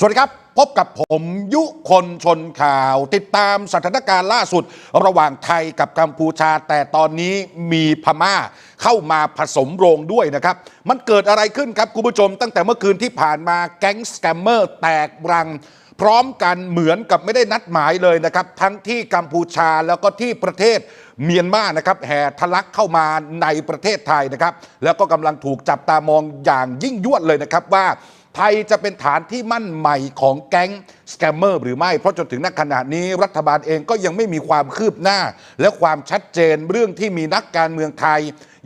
สวัสดีครับ พบกับผมยุคนชนข่าว ติดตามสถานการณ์ล่าสุด ระหว่างไทยกับกัมพูชา แต่ตอนนี้มีพม่าเข้ามาผสมโรงด้วยนะครับ มันเกิดอะไรขึ้นครับคุณผู้ชม ตั้งแต่เมื่อคืนที่ผ่านมาแก๊งสแกมเมอร์แตกรัง พร้อมกันเหมือนกับไม่ได้นัดหมายเลยนะครับ ทั้งที่กัมพูชาแล้วก็ที่ประเทศเมียนมานะครับแห่ทะลักเข้ามาในประเทศไทยนะครับ แล้วก็กำลังถูกจับตามองอย่างยิ่งยวดเลยนะครับว่า ไทยจะเป็นฐานที่มั่นใหม่ของแก๊งสแกมเมอร์หรือไม่ เพราะจนถึงณขณะนี้รัฐบาลเองก็ยังไม่มีความคืบหน้า และความชัดเจนเรื่องที่มีนักการเมืองไทย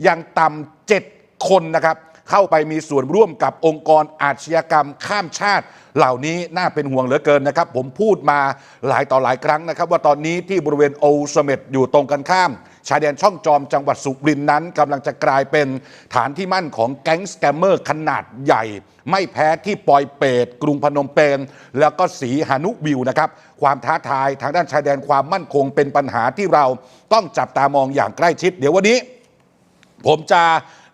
ยังต่ำเจ็ดคนนะครับเข้าไปมีส่วนร่วมกับองค์กรอาชญากรรมข้ามชาติ เหล่านี้น่าเป็นห่วงเหลือเกินนะครับ ผมพูดมาหลายต่อหลายครั้งนะครับ ว่าตอนนี้ที่บริเวณโอสเม็ดอยู่ตรงกันข้าม ชายแดนช่องจอมจังหวัดสุรินทร์นั้นกำลังจะกลายเป็นฐานที่มั่นของแก๊งสแกมเมอร์ขนาดใหญ่ ไม่แพ้ที่ปอยเปตกรุงพนมเปญแล้วก็สีหานุวิวนะครับ ความท้าทายทางด้านชายแดนความมั่นคงเป็นปัญหาที่เราต้องจับตามองอย่างใกล้ชิด เดี๋ยววันนี้ ผมจะ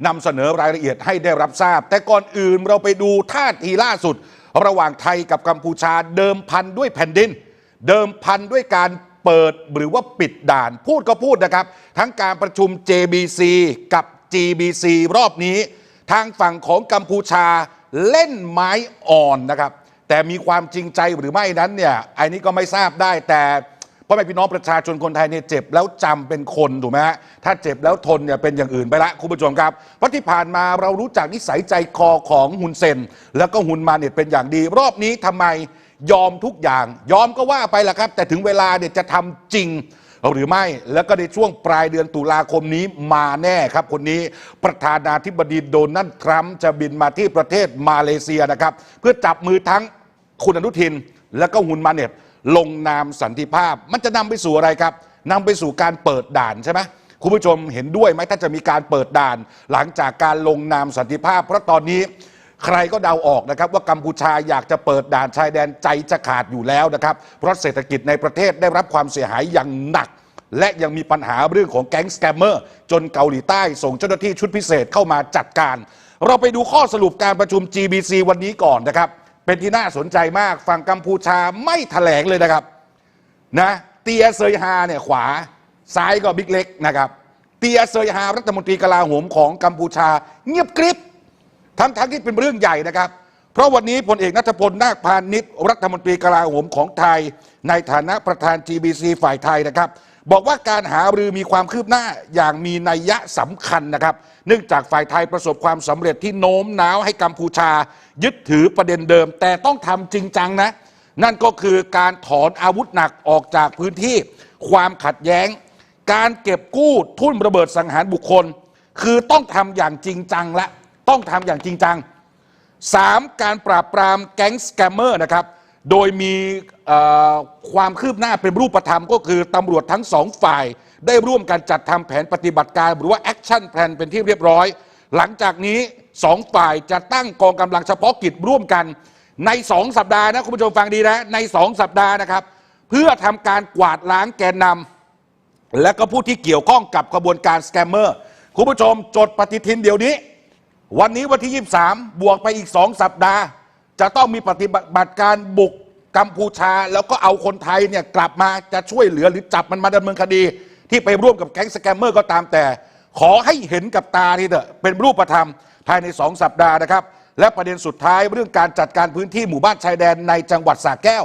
นำเสนอรายละเอียดให้ได้รับทราบ แต่ก่อนอื่นเราไปดูท่าทีล่าสุด ระหว่างไทยกับกัมพูชาเดิมพันด้วยแผ่นดิน เดิมพันด้วยการ เปิดหรือว่าปิดด่าน พูดก็พูดนะครับ ทั้งการประชุม JBC กับ GBC รอบนี้ ทางฝั่งของกัมพูชาเล่นไม้อ่อนนะครับ แต่มีความจริงใจหรือไม่นั้นเนี่ยไอ้นี้ก็ไม่ทราบได้แต่พ่อแม่พี่น้องประชาชนคนไทยเนี่ยเจ็บแล้วจำเป็นคนถูกไหมฮะถ้าเจ็บแล้วทนเนี่ยเป็นอย่างอื่นไปละคุณผู้ชมครับเพราะที่ผ่านมาเรารู้จักนิสัยใจคอของฮุนเซน แล้วก็ฮุนมาเนี่ยเป็นอย่างดี รอบนี้ทำไม ยอมทุกอย่าง ยอมก็ว่าไปละครับ แต่ถึงเวลาเนี่ยจะทำจริงหรือไม่แล้วก็ในช่วงปลายเดือนตุลาคมนี้มาแน่ครับ คนนี้ประธานาธิบดีโดนัลด์ทรัมป์จะบินมาที่ประเทศมาเลเซียนะครับ เพื่อจับมือทั้งคุณอนุทิน และก็ฮุนมาเน็ตลงนามสันติภาพ มันจะนำไปสู่อะไรครับนำไปสู่การเปิดด่านใช่ไหมคุณผู้ชมเห็นด้วยไหมถ้าจะมีการเปิดด่าน หลังจากการลงนามสันติภาพ เพราะตอนนี้ ใครก็เดาออกนะครับว่ากัมพูชาอยากจะเปิดด่านชายแดนใจจะขาดอยู่แล้วนะครับ เพราะเศรษฐกิจในประเทศได้รับความเสียหายอย่างหนัก และยังมีปัญหาเรื่องของแก๊งสแกมเมอร์จนเกาหลีใต้ส่งเจ้าหน้าที่ชุดพิเศษเข้ามาจัดการ เราไปดูข้อสรุปการประชุม GBC วันนี้ก่อนนะครับ เป็นที่น่าสนใจมากฝั่งกัมพูชาไม่ถแถลงเลยนะครับนะเตียเซยฮาเนี่ยขวาซ้ายก็บิ๊กเล็กนะครับเตียเซยฮารัฐมนตรีกลาโหมของกัมพูชาเงียบกริบ ทั้งทั้งที่เป็นเรื่องใหญ่นะครับ เพราะวันนี้พลเอกนัทพลนาคพานิชรัฐมนตรีกลาโหมของไทย ในฐานะประธาน GBC ฝ่ายไทยนะครับ บอกว่าการหารือมีความคืบหน้าอย่างมีนัยยะสำคัญนะครับ เนื่องจากฝ่ายไทยประสบความสำเร็จที่โน้มน้าวให้กัมพูชา ยึดถือประเด็นเดิม แต่ต้องทำจริงจังนะ นั่นก็คือการถอนอาวุธหนักออกจากพื้นที่ ความขัดแย้ง การเก็บกู้ทุ่นระเบิดสังหารบุคคล คือต้องทำอย่างจริงจังและ ต้องทำอย่างจริงจัง 3. การปราบปรามแก๊งสแกมเมอร์นะครับ โดยมีเอ่อความคืบหน้าเป็นรูปธรรมก็คือตำรวจทั้งสองฝ่าย ได้ร่วมกันจัดทำแผนปฏิบัติการ หรือว่าแอคชั่นแพลนเป็นที่เรียบร้อย หลังจากนี้สองฝ่ายจะตั้งกองกำลังเฉพาะกิจร่วมกัน ในสองสัปดาห์นะคุณผู้ชมฟังดีนะในสองสัปดาห์นะครับ เพื่อทำการกวาดล้างแกนนำและก็ผู้ที่เกี่ยวข้องกับกระบวนการสแกมเมอร์คุณผู้ชมจดปฏิทินเดี๋ยวนี้ วันนี้วันที่ 23 บวกไปอีก 2 สัปดาห์ จะต้องมีปฏิบัติการบุกกัมพูชา แล้วก็เอาคนไทยเนี่ยกลับมาจะช่วยเหลือหรือจับมันมาดำเนินคดี ที่ไปร่วมกับแก๊งสแกมเมอร์ก็ตามแต่ ขอให้เห็นกับตาทีเถอะเป็นรูปธรรมภายใน 2 สัปดาห์นะครับ และประเด็นสุดท้ายเรื่องการจัดการพื้นที่หมู่บ้านชายแดนในจังหวัดสระแก้ว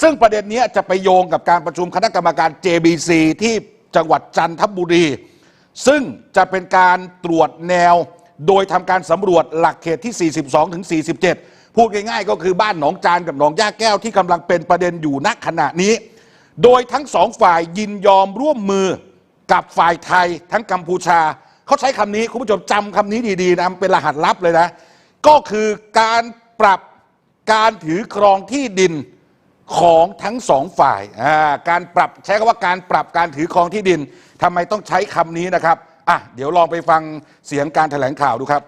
ซึ่งประเด็นนี้จะไปโยงกับการประชุมคณะกรรมการ JBC ที่จังหวัดจันทบุรี ซึ่งจะเป็นการตรวจแนว โดยทำการสำรวจหลักเขตที่ 42 ถึง 47 พูดง่ายๆ ก็คือบ้านหนองจานกับหนองย่าแก้วที่กำลังเป็นประเด็นอยู่ณขณะนี้ โดยทั้งสองฝ่ายยินยอมร่วมมือกับฝ่ายไทยทั้งกัมพูชา เขาใช้คำนี้ คุณผู้ชมจำคำนี้ดีๆนะมันเป็นรหัสลับเลยนะ ก็คือการปรับการถือครองที่ดินของทั้งสองฝ่ายอ่าการปรับใช้คำว่าการปรับการถือครองที่ดินทำไมต้องใช้คำนี้นะครับ อะเดี๋ยวลองไปฟังเสียงการแถลงข่าวดูครับ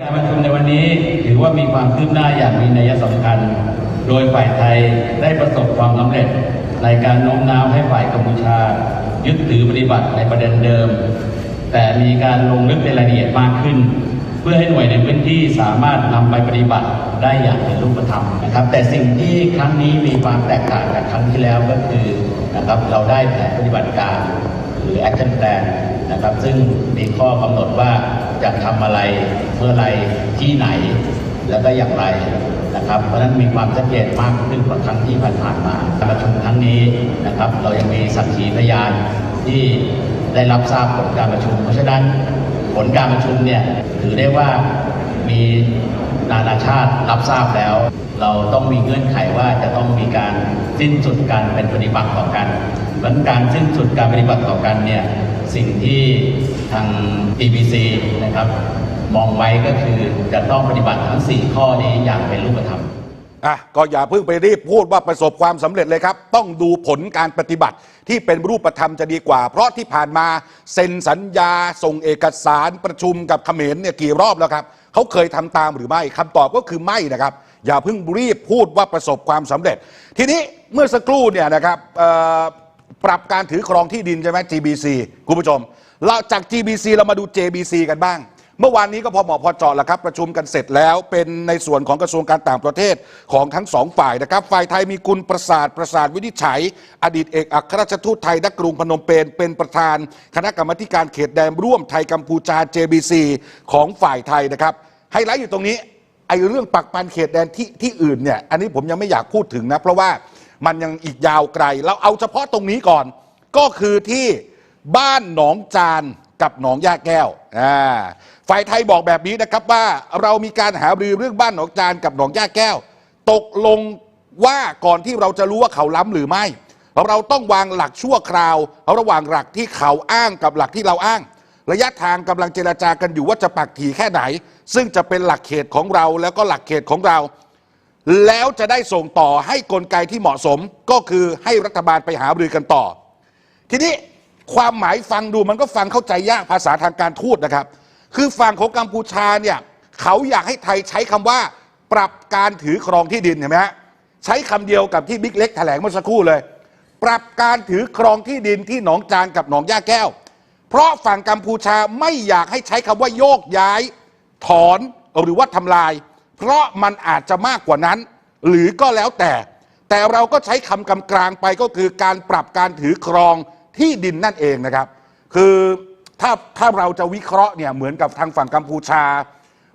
การประชุมในวันนี้ถือว่ามีความคืบหน้าอย่างมีนัยสำคัญ โดยฝ่ายไทยได้ประสบความสำเร็จในการโน้มน้าวให้ฝ่ายกัมพูชา ยึดถือปฏิบัติในประเด็นเดิม แต่มีการลงลึกในรายละเอียดมากขึ้น เพื่อให้หน่วยในพื้นที่สามารถนำไปปฏิบัติได้อย่างเป็นรูปธรรมนะครับ แต่สิ่งที่ครั้งนี้มีความแตกต่างจากครั้งที่แล้วก็คือนะครับเราได้แผนปฏิบัติการ หรือ action plan นะครับ ซึ่งมีข้อกำหนดว่าจะทำอะไรเมื่อไรที่ไหน แล้วก็อย่างไรนะครับ เพราะนั้นมีความชัดเจนมากขึ้นกว่าครั้งที่ผ่านๆมาการประชุมครั้งนี้นะครับ เรายังมีสักขีพยานที่ได้รับทราบผลการประชุม เพราะฉะนั้นผลการประชุมเนี่ยถือได้ว่ามีนานาชาติรับทราบแล้ว เราต้องมีเงื่อนไขว่าจะต้องมีการสิ้นสุดการเป็นปฏิบัติต่อกัน รั้นการสิ้นสุดการปฏิบัติต่อกันเนี่ยสิ่งที่ทาง BBC นะครับมองไว้ก็คือจะต้องปฏิบัติทั้ง 4 ข้อนี้อย่างเป็นรูปธรรมอะก็อย่าเพิ่งไปรีบพูดว่าประสบความสำเร็จเลยครับ ต้องดูผลการปฏิบัติที่เป็นรูปธรรมจะดีกว่า เพราะที่ผ่านมาเซ็นสัญญา ส่งเอกสารประชุมกับเขมรเนี่ยกี่รอบแล้วครับเขาเคยทำตามหรือไม่คำตอบก็คือไม่นะครับ อย่าเพิ่งรีบพูดว่าประสบความสำเร็จ ทีนี้เมื่อสักครู่เนี่ยนะครับ ปรับการถือครองที่ดินใช่ไหม GBC คุณผู้ชม เราจาก GBC เรามาดู JBC กันบ้าง เมื่อวานนี้ก็พอเหมาะพอเจาะแล้วครับ ประชุมกันเสร็จแล้วเป็นในส่วนของกระทรวงการต่างประเทศของทั้งสองฝ่ายนะครับ ฝ่ายไทยมีกุลประสาทประสาทวินิจฉัย อดีตเอกอัครราชทูตไทยณกรุงพนมเปญเป็นประธาน คณะกรรมาธิการเขตแดนร่วมไทยกัมพูชา JBC ของฝ่ายไทยนะครับไฮไลท์อยู่ตรงนี้ไอ้เรื่องปักปันเขตแดนที่ที่อื่นเนี่ยอันนี้ผมยังไม่อยากพูดถึงนะเพราะว่า มันยังอีกยาวไกล เราเอาเฉพาะตรงนี้ก่อน ก็คือที่บ้านหนองจานกับหนองยาแก้วอ่าฝ่ายไทยบอกแบบนี้นะครับว่าเรามีการหารือเรื่องบ้านหนองจานกับหนองยาแก้ว ตกลงว่าก่อนที่เราจะรู้ว่าเขาล้ำหรือไม่เราต้องวางหลักชั่วคราวระหว่างหลักที่เขาอ้างกับหลักที่เราอ้าง ระยะทางกำลังเจรจากันอยู่ว่าจะปักถีแค่ไหน ซึ่งจะเป็นหลักเขตของเราแล้วก็หลักเขตของเรา แล้วจะได้ส่งต่อให้กลไกที่เหมาะสมก็คือให้รัฐบาลไปหารือกันต่อ ทีนี้ความหมายฟังดูมันก็ฟังเข้าใจยากภาษาทางการทูตนะครับ คือฝั่งของกัมพูชาเนี่ยเขาอยากให้ไทยใช้คำว่า ปรับการถือครองที่ดินเห็นไหมฮะใช้คำเดียวกับที่บิ๊กเล็กแถลงเมื่อสักครู่เลย ปรับการถือครองที่ดินที่หนองจานกับหนองย่าแก้ว เพราะฝั่งกัมพูชาไม่อยากให้ใช้คำว่าโยกย้าย ถอนหรือว่าทำลาย เพราะมันอาจจะมากกว่านั้น หรือก็แล้วแต่ แต่เราก็ใช้คำกำกลางไปก็คือการปรับการถือครองที่ดินนั่นเองนะครับ คือถ้าถ้าเราจะวิเคราะห์เนี่ยเหมือนกับทางฝั่งกัมพูชา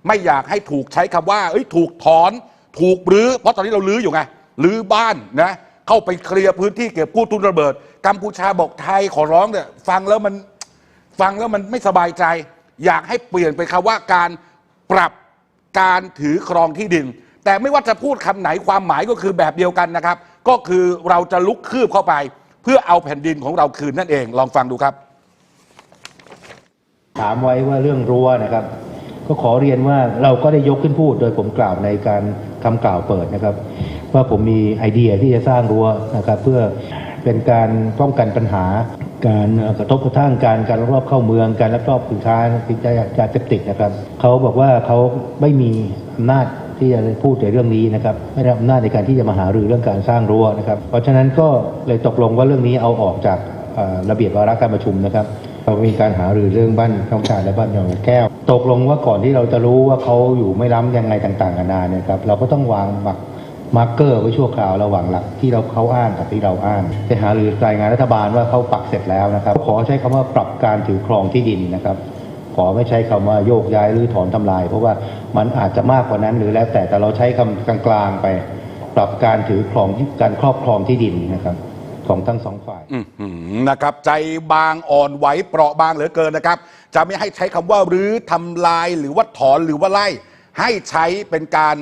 ไม่อยากให้ถูกใช้คำว่าเอ้ยถูกถอนถูกรื้อเพราะตอนนี้เราลื้ออยู่ไงรื้อบ้านนะเข้าไปเคลียร์พื้นที่เก็บกู้ทุนระเบิด กัมพูชาบอกไทยขอร้องเนี่ยฟังแล้วมันฟังแล้วมันไม่สบายใจ อยากให้เปลี่ยนไปคำว่าการปรับ การถือครองที่ดิน แต่ไม่ว่าจะพูดคำไหนความหมายก็คือแบบเดียวกันนะครับ ก็คือเราจะลุกคืบเข้าไป เพื่อเอาแผ่นดินของเราคืนนั่นเอง ลองฟังดูครับ ถามไว้ว่าเรื่องรั้วนะครับ ก็ขอเรียนว่าเราก็ได้ยกขึ้นพูดโดยผมกล่าวในการคำกล่าวเปิดนะครับ ว่าผมมีไอเดียที่จะสร้างรั้วนะครับ เพื่อเป็นการป้องกันปัญหา การกระทบกระทั่งการการลักลอบเข้าเมืองการลักลอบสินค้าสินค้ายาเสพติดนะครับเขาบอกว่าเขาไม่มีอำนาจที่จะพูดในเรื่องนี้นะครับไม่ได้อำนาจในการที่จะมาหารือเรื่องการสร้างรั้วนะครับ เพราะฉะนั้นก็เลยตกลงว่าเรื่องนี้เอาออกจากระเบียบวาระการประชุมนะครับเรามีการหารือเรื่องบ้านท้องชาและบ้านหนองแก้ว ตกลงว่าก่อนที่เราจะรู้ว่าเขาอยู่ไม่ล้ำยังไงต่างๆนานาเนี่ยครับเราก็ต้องวางหมัก มาร์กเกอร์ไว้ชั่วคราวระหว่างหลักที่เราเขาอ้างกับที่เราอ้างไปหาหรือรายงานรัฐบาลว่าเขาปักเสร็จแล้วนะครับ ขอใช้คำว่าปรับการถือครองที่ดินนะครับ ขอไม่ใช้คำว่าโยกย้ายหรือถอนทำลาย เพราะว่ามันอาจจะมากกว่านั้นหรือแล้วแต่แต่เราใช้คำกลางๆไป ปรับการถือครองการครอบครองที่ดินนะครับของทั้งสองฝ่ายนะครับ ใจบางอ่อนไหวเปราะบางเหลือเกินนะครับ จะไม่ให้ใช้คำว่ารื้อทำลายหรือว่าถอนหรือว่าไล่ ให้ใช้เป็นการ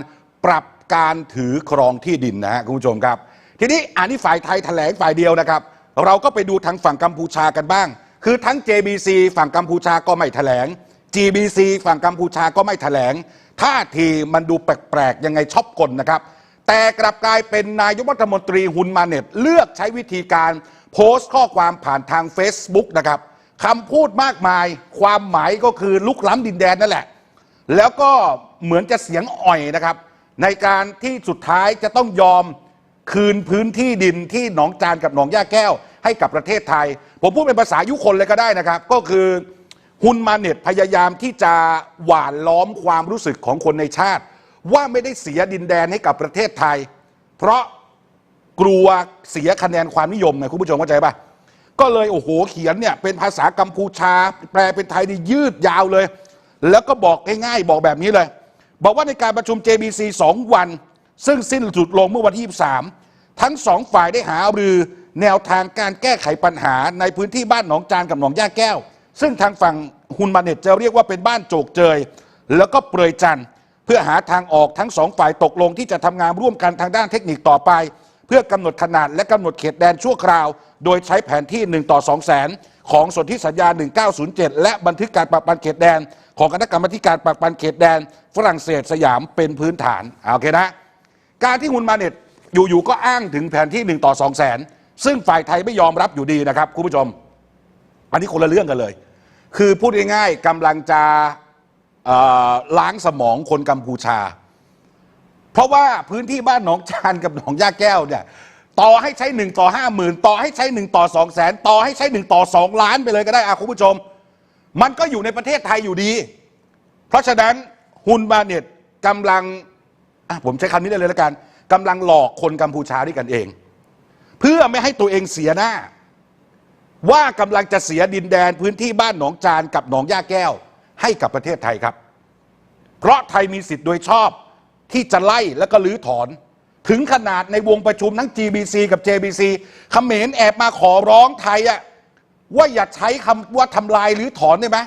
ปรับ การถือครองที่ดินนะฮะคุณผู้ชมครับ ทีนี้อันนี้ฝ่ายไทยแถลงฝ่ายเดียวนะครับ เราก็ไปดูทางฝั่งกัมพูชากันบ้าง คือทั้ง JBC ฝั่งกัมพูชาก็ไม่แถลง GBC ฝั่งกัมพูชาก็ไม่แถลงท่าทีมันดูแปลกๆยังไงชอบกลนะครับ แต่กลับกลายเป็นนายกรัฐมนตรีฮุนมาเน็ตเลือกใช้วิธีการโพสต์ข้อความผ่านทาง Facebook นะครับคำพูดมากมาย ความหมายก็คือลุกล้ำดินแดนนั่นแหละ แล้วก็เหมือนจะเสียงอ่อยนะครับ ในการที่สุดท้ายจะต้องยอมคืนพื้นที่ดินที่หนองจานกับหนองย่าแก้ว ให้กับประเทศไทย ผมพูดเป็นภาษายุคนเลยก็ได้นะครับ ก็คือฮุนมาเน็ตพยายามที่จะหวานล้อมความรู้สึกของคนในชาติ ว่าไม่ได้เสียดินแดนให้กับประเทศไทย เพราะกลัวเสียคะแนนความนิยมไงคุณผู้ชมเข้าใจปะก็เลยโอ้โหเขียนเนี่ยเป็นภาษากัมพูชา แปลเป็นไทยนี่ยืดยาวเลย แล้วก็บอกง่ายๆบอกแบบนี้เลย บอกว่าในการประชุม JBC 2 วัน ซึ่งสิ้นสุดลงเมื่อวันที่ 23 ทั้งสองฝ่ายได้หารือแนวทางการแก้ไขปัญหาในพื้นที่บ้านหนองจานกับหนองย่าแก้ว ซึ่งทางฝั่งฮุนมาเน็ตจะเรียกว่าเป็นบ้านโจกเจย แล้วก็เปรยจันทร์เพื่อหาทางออกทั้งสองฝ่ายตกลงที่จะทำงานร่วมกันทางด้านเทคนิคต่อไป เพื่อกำหนดขนาดและกำหนดเขตแดนชั่วคราว โดยใช้แผนที่ 1 ต่อ2แสนของสนธิสัญญา 1907 และบันทึกการปรับปันเขตแดน ของคณะกรรมาธิการปรับปันเขตแดน ฝรั่งเศสสยามเป็นพื้นฐานโอเคนะ การที่ฮุนมาเน็ตอยู่ๆก็อ้างถึงแผนที่ 1 ต่อ2แสนซึ่งฝ่ายไทยไม่ยอมรับอยู่ดีนะครับคุณผู้ชม อันนี้คนละเรื่องกันเลย คือพูดง่ายๆกำลังจะล้างสมองคนกัมพูชา เพราะว่าพื้นที่บ้านหนองจานกับหนองย่าแก้วเนี่ยต่อให้ใช้หนึ่งต่อห้าหมื่นต่อให้ใช้หนึ่งต่อสองแสนต่อให้ใช้หนึ่งต่อสองล้านไปเลยก็ได้อาคุณผู้ชม มันก็อยู่ในประเทศไทยอยู่ดี เพราะฉะนั้นฮุนมาเน็ตกำลังผมใช้คำนี้ได้เลยแล้วกันกำลังหลอกคนกัมพูชาด้วยกันเอง เพื่อไม่ให้ตัวเองเสียหน้า ว่ากำลังจะเสียดินแดนพื้นที่บ้านหนองจานกับหนองย่าแก้ว ให้กับประเทศไทยครับ เพราะไทยมีสิทธิ์โดยชอบ ที่จะไล่แล้วก็ลื้อถอน ถึงขนาดในวงประชุมทั้ง GBC กับ JBC เขมรแอบมาขอร้องไทยอะว่าอย่าใช้คำว่าทำลายหรือถอนได้ไหม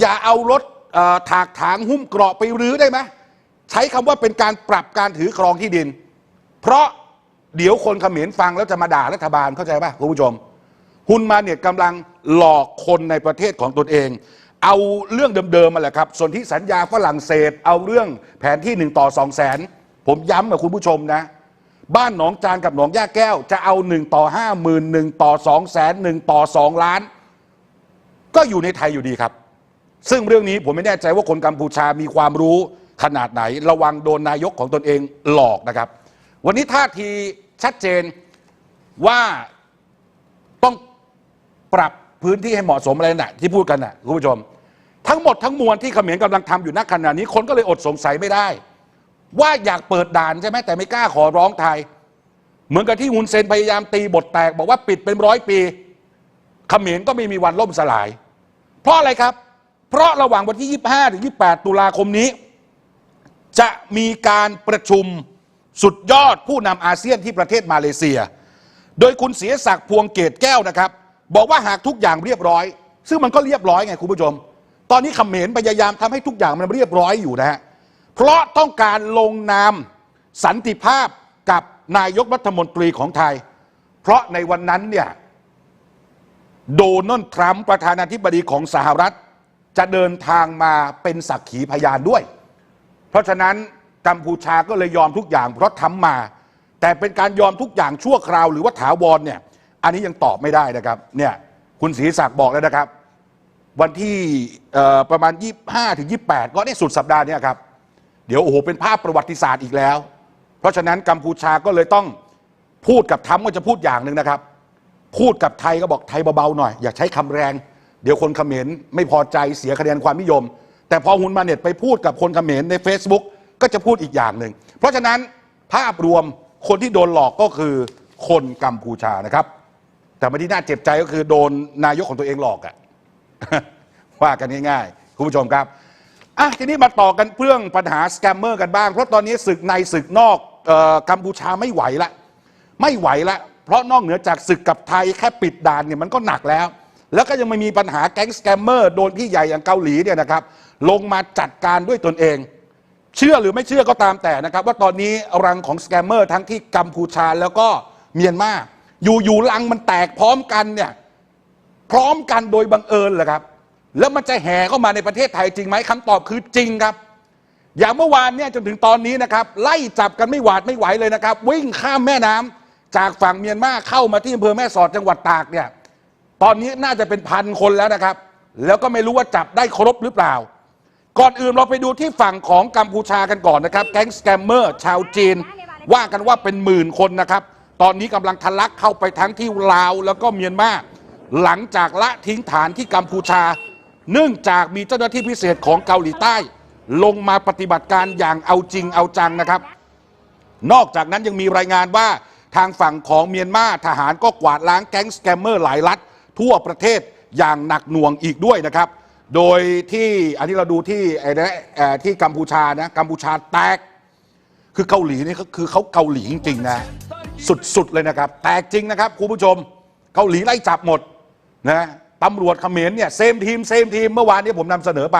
อย่าเอารถถากถางหุ้มเกราะไปรื้อได้ไหมใช้คำว่าเป็นการปรับการถือครองที่ดิน เพราะเดี๋ยวคนเขมรฟังแล้วจะมาด่ารัฐบาลเข้าใจป่ะคุณผู้ชมฮุนมาเนี่ยกำลังหลอกคนในประเทศของตนเอง เอาเรื่องเดิมๆมาแหละครับ ส่วนที่สัญญาฝรั่งเศส เอาเรื่องแผนที่หนึ่งต่อสองแสน ผมย้ำกับคุณผู้ชมนะ บ้านหนองจานกับหนองย่าแก้ว จะเอาหนึ่งต่อห้าหมื่นหนึ่งต่อสองแสนหนึ่งต่อสองล้าน ก็อยู่ในไทยอยู่ดีครับ ซึ่งเรื่องนี้ผมไม่แน่ใจว่าคนกัมพูชามีความรู้ขนาดไหน ระวังโดนนายกของตนเองหลอกนะครับ วันนี้ท่าทีชัดเจนว่าต้องปรับพื้นที่ให้เหมาะสมอะไรน่ะที่พูดกันน่ะคุณผู้ชม ทั้งหมดทั้งมวลที่เขมรกำลังทำอยู่ณขณะนี้คนก็เลยอดสงสัยไม่ได้ ว่าอยากเปิดด่านใช่ไหมแต่ไม่กล้าขอร้องไทย เหมือนกับที่ฮุนเซนพยายามตีบทแตก บอกว่าปิดเป็นร้อยปีเขมรก็ไม่มีวันล่มสลาย เพราะอะไรครับ เพราะระหว่างวันที่ 25ถึง28 ตุลาคมนี้ จะมีการประชุมสุดยอดผู้นำอาเซียนที่ประเทศมาเลเซีย โดยคุณเสียศักดิ์พวงเกตแก้วนะครับ บอกว่าหากทุกอย่างเรียบร้อย ซึ่งมันก็เรียบร้อยไงคุณผู้ชม ตอนนี้เขมรพยายามทำให้ทุกอย่างมันเรียบร้อยอยู่นะฮะเพราะต้องการลงนามสันติภาพกับนายกรัฐมนตรีของไทย เพราะในวันนั้นเนี่ยโดนัลด์ทรัมป์ประธานาธิบดีของสหรัฐ จะเดินทางมาเป็นสักขีพยานด้วย เพราะฉะนั้นกัมพูชาก็เลยยอมทุกอย่างเพราะทำมา แต่เป็นการยอมทุกอย่างชั่วคราวหรือว่าถาวรเนี่ย อันนี้ยังตอบไม่ได้นะครับ เนี่ย คุณศรีศักดิ์บอกแล้วนะครับ วันที่ประมาณ 25ถึง28 ก็เนี่ยสุดสัปดาห์นี้ครับ เดี๋ยวโอ้โหเป็นภาพประวัติศาสตร์อีกแล้ว เพราะฉะนั้นกัมพูชาก็เลยต้องพูดกับทรัมก็จะพูดอย่างหนึ่งนะครับ พูดกับไทยก็บอกไทยเบาๆหน่อย อย่าใช้คำแรง เดี๋ยวคนเขมรไม่พอใจเสียคะแนนความนิยม แต่พอฮุนมาเน็ตไปพูดกับคนเขมรใน Facebook ก็จะพูดอีกอย่างหนึ่งเพราะฉะนั้นภาพรวมคนที่โดนหลอกก็คือคนกัมพูชานะครับ แต่มาที่น่าเจ็บใจก็คือโดนนายกของตัวเองหลอกอะ ว่ากันง่ายๆ คุณผู้ชมครับอะทีนี้มาต่อกันเรื่องปัญหาสแกมเมอร์กันบ้าง เพราะตอนนี้ศึกในศึกนอกออกัมพูชาไม่ไหวละ ไม่ไหวละเพราะนอกเหนือจากศึกกับไทยแค่ปิดด่านเนี่ยมันก็หนักแล้ว แล้วก็ยังไม่มีปัญหาแก๊งสแกมเมอร์โดนพี่ใหญ่อย่างเกาหลีเนี่ยนะครับลงมาจัดการด้วยตนเอง เชื่อหรือไม่เชื่อก็ตามแต่นะครับ ว่าตอนนี้รังของสแกมเมอร์ทั้งที่กัมพูชาแล้วก็เมียนมาอยู่อยู่ๆรังมันแตกพร้อมกันเนี่ย พร้อมกันโดยบังเอิญเหรอครับ แล้วมันจะแห่เข้ามาในประเทศไทยจริงไหมคำตอบคือจริงครับ อย่างเมื่อวานเนี่ยจนถึงตอนนี้นะครับ ไล่จับกันไม่หวาดไม่ไหวเลยนะครับ วิ่งข้ามแม่น้ำจากฝั่งเมียนมาเข้ามาที่อำเภอแม่สอดจังหวัดตากเนี่ยตอนนี้น่าจะเป็นพันคนแล้วนะครับ แล้วก็ไม่รู้ว่าจับได้ครบหรือเปล่า ก่อนอื่นเราไปดูที่ฝั่งของกัมพูชากันก่อนนะครับ แก๊งสแกมเมอร์ชาวจีน ว่ากันว่าเป็นหมื่นคนนะครับ ตอนนี้กำลังทะลักเข้าไปทั้งที่ลาวแล้วก็เมียนมา หลังจากละทิ้งฐานที่กัมพูชา เนื่องจากมีเจ้าหน้าที่พิเศษของเกาหลีใต้ ลงมาปฏิบัติการอย่างเอาจริงเอาจังนะครับ นอกจากนั้นยังมีรายงานว่าทางฝั่งของเมียนมาทหารก็กวาดล้างแก๊งสแกมเมอร์หลายรัฐ ทั่วประเทศอย่างหนักหน่วงอีกด้วยนะครับ โดยที่อันนี้เราดูที่ไอ้นะที่กัมพูชานะกัมพูชาแตก คือเกาหลีนี่ก็คือเขาเกาหลีจริงๆนะ สุดๆเลยนะครับ แตกจริงนะครับคุณผู้ชม เกาหลีไล่จับหมด นะตำรวจเขมรเนี่ยเซมทีมเซมทีมเมื่อวานนี้ผมนำเสนอไป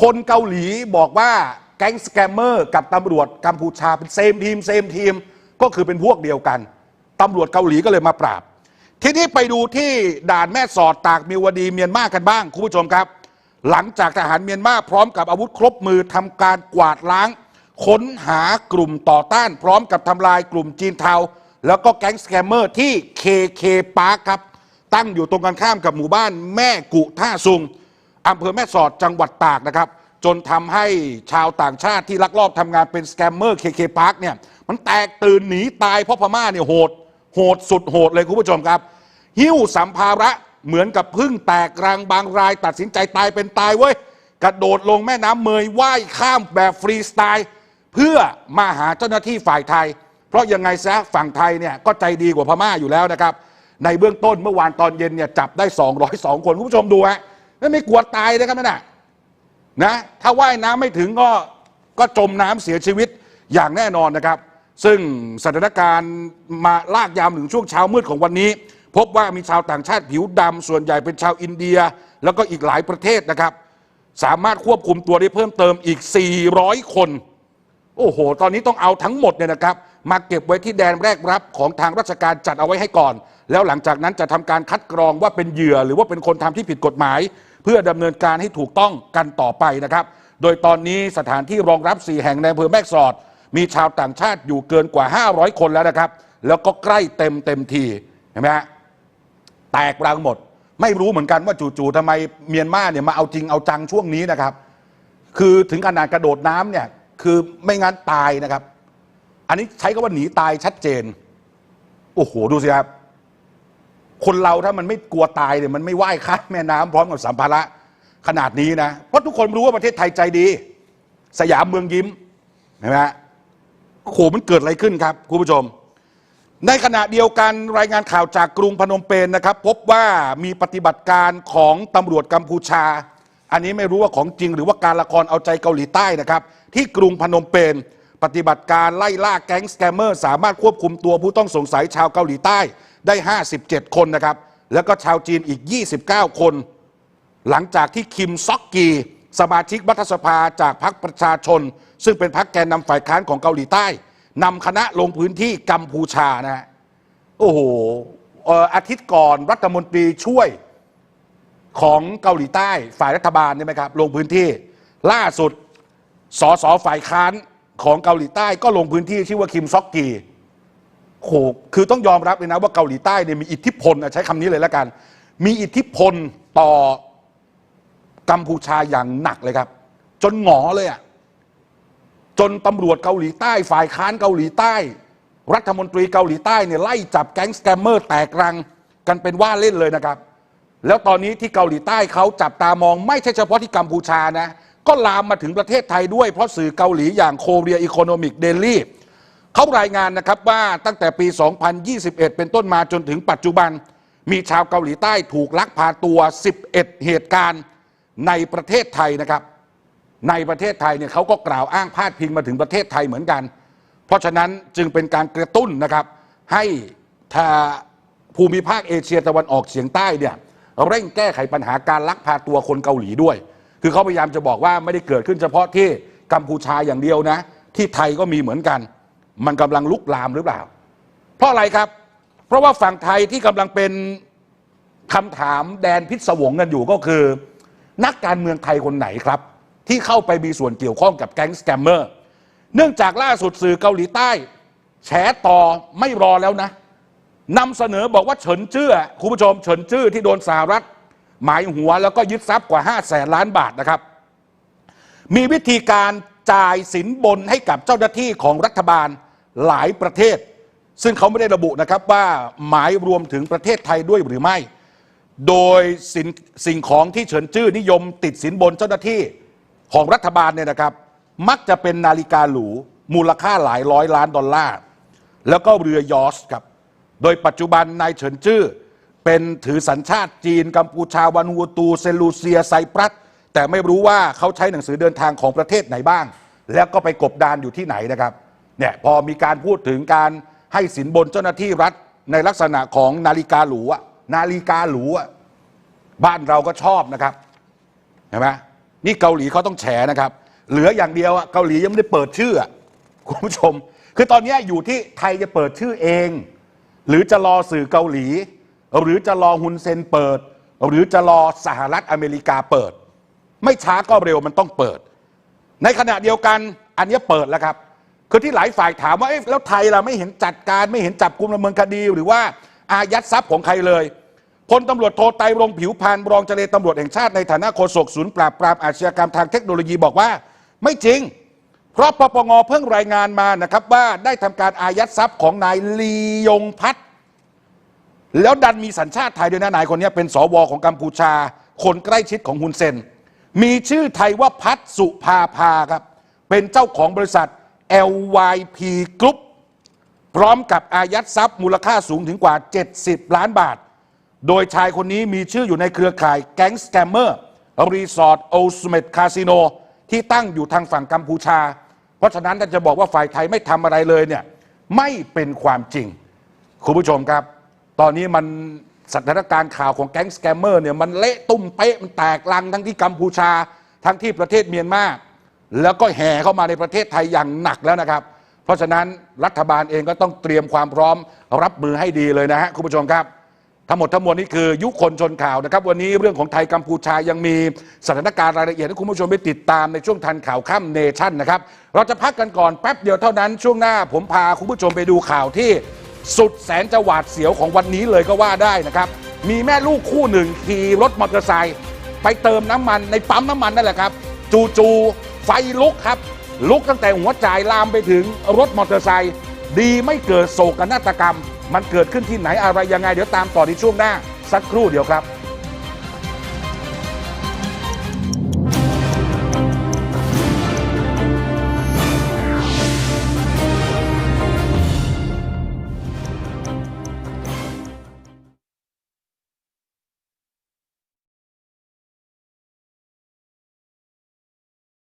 คนเกาหลีบอกว่าแก๊งสแกมเมอร์กับตำรวจกัมพูชาเป็นเซมทีมเซมทีมก็คือเป็นพวกเดียวกันตำรวจเกาหลีก็เลยมาปราบ ทีนี้ไปดูที่ด่านแม่สอดตากมิวดีเมียนมากันบ้างคุณผู้ชมครับ หลังจากทหารเมียนมาพร้อมกับอาวุธครบมือทำการกวาดล้าง ค้นหากลุ่มต่อต้าน พร้อมกับทำลายกลุ่มจีนเทา แล้วก็แก๊งสแกมเมอร์ที่ KK Park ครับ ตั้งอยู่ตรงกันข้ามกับหมู่บ้านแม่กุท่าซุงอำเภอแม่สอดจังหวัดตากนะครับ จนทำให้ชาวต่างชาติที่ลักลอบทำงานเป็นสแกมเมอร์ KK Park เนี่ยมันแตกตื่นหนีตายเพราะพม่าเนี่ยโหด โหดสุดโหดเลยคุณผู้ชมครับ หิ้วสัมภาระเหมือนกับพึ่งแตกรังบางราย ตัดสินใจตายเป็นตายเว้ยกระโดดลงแม่น้ำเมยว่ายข้ามแบบฟรีสไตล์ เพื่อมาหาเจ้าหน้าที่ฝ่ายไทย เพราะยังไงซะฝั่งไทยเนี่ยก็ใจดีกว่าพม่าอยู่แล้วนะครับ ในเบื้องต้นเมื่อวานตอนเย็นเนี่ยจับได้ 202 คนคุณผู้ชมดูฮะนั่นไม่กลัวตายนะครับนั่นนะนะถ้าว่ายน้ำไม่ถึงก็ก็จมน้ำเสียชีวิตอย่างแน่นอนนะครับ ซึ่งสถานการณ์มาลากยาวถึงช่วงเช้ามืดของวันนี้ พบว่ามีชาวต่างชาติผิวดำส่วนใหญ่เป็นชาวอินเดีย แล้วก็อีกหลายประเทศนะครับ สามารถควบคุมตัวได้เพิ่มเติมอีก 400 คนโอ้โห ตอนนี้ต้องเอาทั้งหมดเนี่ยนะครับ มาเก็บไว้ที่แดนแรกรับของทางราชการจัดเอาไว้ให้ก่อน แล้วหลังจากนั้นจะทำการคัดกรองว่าเป็นเหยื่อ หรือว่าเป็นคนทำที่ผิดกฎหมาย เพื่อดำเนินการให้ถูกต้องกันต่อไปนะครับ โดยตอนนี้สถานที่รองรับ 4 แห่งในอำเภอแม่สอด มีชาวต่างชาติอยู่เกินกว่า 500 คนแล้วนะครับ แล้วก็ใกล้เต็มเต็มทีเห็นไหมฮะแตกรังหมด ไม่รู้เหมือนกันว่าจู่ๆทำไมเมียนมาเนี่ยมาเอาจริงเอาจังช่วงนี้นะครับ คือถึงขนาดกระโดดน้ำเนี่ยคือไม่งั้นตายนะครับ อันนี้ใช้คำว่าหนีตายชัดเจน โอ้โห ดูสิครับ คนเราถ้ามันไม่กลัวตายเนี่ยมันไม่ว่ายข้ามแม่น้ำพร้อมกับสัมภาระขนาดนี้นะ เพราะทุกคนรู้ว่าประเทศไทยใจดี สยามเมืองยิ้มเห็นไหมฮะโอ้โหมันเกิดอะไรขึ้นครับคุณผู้ชม ในขณะเดียวกันรายงานข่าวจากกรุงพนมเปญนะครับ พบว่ามีปฏิบัติการของตำรวจกัมพูชา อันนี้ไม่รู้ว่าของจริงหรือว่าการละครเอาใจเกาหลีใต้นะครับ ที่กรุงพนมเปญ ปฏิบัติการไล่ล่าแก๊งสแกมเมอร์สามารถควบคุมตัวผู้ต้องสงสัยชาวเกาหลีใต้ได้ 57 คนนะครับ แล้วก็ชาวจีนอีก 29 คน หลังจากที่คิมซอกกี สมาชิกรัฐสภาจากพรรคประชาชน ซึ่งเป็นพรรคแกนนำฝ่ายค้านของเกาหลีใต้นำคณะลงพื้นที่กัมพูชานะฮะโอ้โหเอ่ออาทิตย์ก่อนรัฐมนตรีช่วยของเกาหลีใต้ฝ่ายรัฐบาลใช่ไหมครับ ลงพื้นที่ล่าสุดสสฝ่ายค้าน ของเกาหลีใต้ก็ลงพื้นที่ชื่อว่าคิมซอกกีโอ้โหคือต้องยอมรับเลยนะว่าเกาหลีใต้เนี่ยมีอิทธิพลอะใช้คำนี้เลยแล้วกัน มีอิทธิพลต่อกัมพูชาอย่างหนักเลยครับ จนหงอเลยอะจนตำรวจเกาหลีใต้ฝ่ายค้านเกาหลีใต้ รัฐมนตรีเกาหลีใต้เนี่ยไล่จับแก๊งสแกมเมอร์แตกรังกันเป็นว่าเล่นเลยนะครับ แล้วตอนนี้ที่เกาหลีใต้เขาจับตามองไม่ใช่เฉพาะที่กัมพูชานะ ก็ลามมาถึงประเทศไทยด้วย เพราะสื่อเกาหลีอย่างโคเรียอีโคโนมิกเดลี่เขารายงานนะครับว่าตั้งแต่ปี 2021 เป็นต้นมาจนถึงปัจจุบัน มีชาวเกาหลีใต้ถูกลักพาตัว 11 เหตุการณ์ในประเทศไทยนะครับ ในประเทศไทยเนี่ยเขาก็กล่าวอ้างพาดพิงมาถึงประเทศไทยเหมือนกัน เพราะฉะนั้นจึงเป็นการกระตุ้นนะครับ ให้ทาภูมิภาคเอเชียตะวันออกเฉียงใต้เนี่ยเร่งแก้ไขปัญหาการลักพาตัวคนเกาหลีด้วย คือเขาพยายามจะบอกว่าไม่ได้เกิดขึ้นเฉพาะที่กัมพูชาอย่างเดียวนะ ที่ไทยก็มีเหมือนกัน มันกำลังลุกลามหรือเปล่า เพราะอะไรครับ เพราะว่าฝั่งไทยที่กำลังเป็นคำถามแดนพิศวงกันอยู่ก็คือ นักการเมืองไทยคนไหนครับ ที่เข้าไปมีส่วนเกี่ยวข้องกับแก๊งสแกมเมอร์เนื่องจากล่าสุดสื่อเกาหลีใต้แฉต่อไม่รอแล้วนะนำเสนอบอกว่าเฉินเจื้อคุณผู้ชมเฉินเจื้อที่โดนสหรัฐ หมายหัวแล้วก็ยึดทรัพย์กว่า 5 0 0แสนล้านบาทนะครับ มีวิธีการจ่ายสินบนให้กับเจ้าหน้าที่ของรัฐบาลหลายประเทศ ซึ่งเขาไม่ได้ระบุนะครับว่าหมายรวมถึงประเทศไทยด้วยหรือไม่ โดยสินสิ่งของที่เฉินจื้อนิยมติดสินบนเจ้าหน้าที่ของรัฐบาลเนี่ยนะครับ มักจะเป็นนาฬิกาหรูมูลค่าหลายร้อยล้านดอลลาร์แล้วก็เรือยอชครับ โดยปัจจุบันนายเฉินจื้อ เป็นถือสัญชาติจีน กัมพูชาวานูอาตู เซลูเซียไซปรัส แต่ไม่รู้ว่าเขาใช้หนังสือเดินทางของประเทศไหนบ้าง แล้วก็ไปกบดานอยู่ที่ไหนนะครับเนี่ยพอมีการพูดถึงการให้สินบนเจ้าหน้าที่รัฐในลักษณะของนาฬิกาหรูอะนาฬิกาหรูอะบ้านเราก็ชอบนะครับเห็นไหมนี่เกาหลีเขาต้องแฉนะครับ เหลืออย่างเดียวอะเกาหลียังไม่ได้เปิดชื่ออะคุณผู้ชม คือตอนนี้อยู่ที่ไทยจะเปิดชื่อเอง หรือจะรอสื่อเกาหลี หรือจะรอฮุนเซนเปิด หรือจะรอสหรัฐอเมริกาเปิด ไม่ช้าก็เร็วมันต้องเปิด ในขณะเดียวกันอันนี้เปิดแล้วครับ คือที่หลายฝ่ายถามว่าเอ๊ะแล้วไทยเราไม่เห็นจัดการไม่เห็นจับกลุ่มดำเนินคดี หรือว่าอายัดทรัพย์ของใครเลยพลตำรวจโทไตรรงผิวพรรณรองเจรตำรวจแห่งชาติในฐานะโฆษกศูนย์ปราบปรามอาชญากรรมทางเทคโนโลยีบอกว่า ไม่จริง เพราะปปงเพิ่งรายงานมานะครับว่าได้ทำการอายัดทรัพย์ของนายลียงพัฒน์ แล้วดันมีสัญชาติไทยด้วยนะนายคนนี้เป็นสวของกัมพูชา คนใกล้ชิดของฮุนเซน มีชื่อไทยว่าพัฒสุภาภาครับ เป็นเจ้าของบริษัท LYP Group พร้อมกับอายัดทรัพย์มูลค่าสูงถึงกว่า 70 ล้านบาท โดยชายคนนี้มีชื่ออยู่ในเครือข่ายแก๊งสแกมเมอร์รีสอร์ทโอสเมดคาสิโนที่ตั้งอยู่ทางฝั่งกัมพูชา เพราะฉะนั้นถ้าจะบอกว่าฝ่ายไทยไม่ทำอะไรเลยเนี่ยไม่เป็นความจริง คุณผู้ชมครับ ตอนนี้มันสถานการณ์ข่าวของแก๊งสแกมเมอร์เนี่ยมันเละตุ้มเป๊ะมันแตกลังทั้งที่กัมพูชา ทั้งที่ประเทศเมียนมาแล้วก็แห่เข้ามาในประเทศไทยอย่างหนักแล้วนะครับ เพราะฉะนั้นรัฐบาลเองก็ต้องเตรียมความพร้อมรับมือให้ดีเลยนะฮะคุณผู้ชมครับ ทั้งหมดทั้งมวลนี่คือยุคคนชนข่าวนะครับ วันนี้เรื่องของไทยกัมพูชายังมีสถานการณ์รายละเอียดให้คุณผู้ชมไปติดตามในช่วงทันข่าวค่ำเนชั่นนะครับเราจะพักกันก่อนแป๊บเดียวเท่านั้นช่วงหน้าผมพาคุณผู้ชมไปดูข่าวที่ สุดแสนจะหวาดเสียวของวันนี้เลยก็ว่าได้นะครับ มีแม่ลูกคู่หนึ่งขี่รถมอเตอร์ไซค์ไปเติมน้ำมันในปั๊มน้ำมันนั่นแหละครับ จู่ๆไฟลุกครับ ลุกตั้งแต่หัวจ่ายลามไปถึงรถมอเตอร์ไซค์ดีไม่เกิดโศกนาฏกรรม มันเกิดขึ้นที่ไหนอะไรยังไง เดี๋ยวตามต่อในช่วงหน้า สักครู่เดียวครับ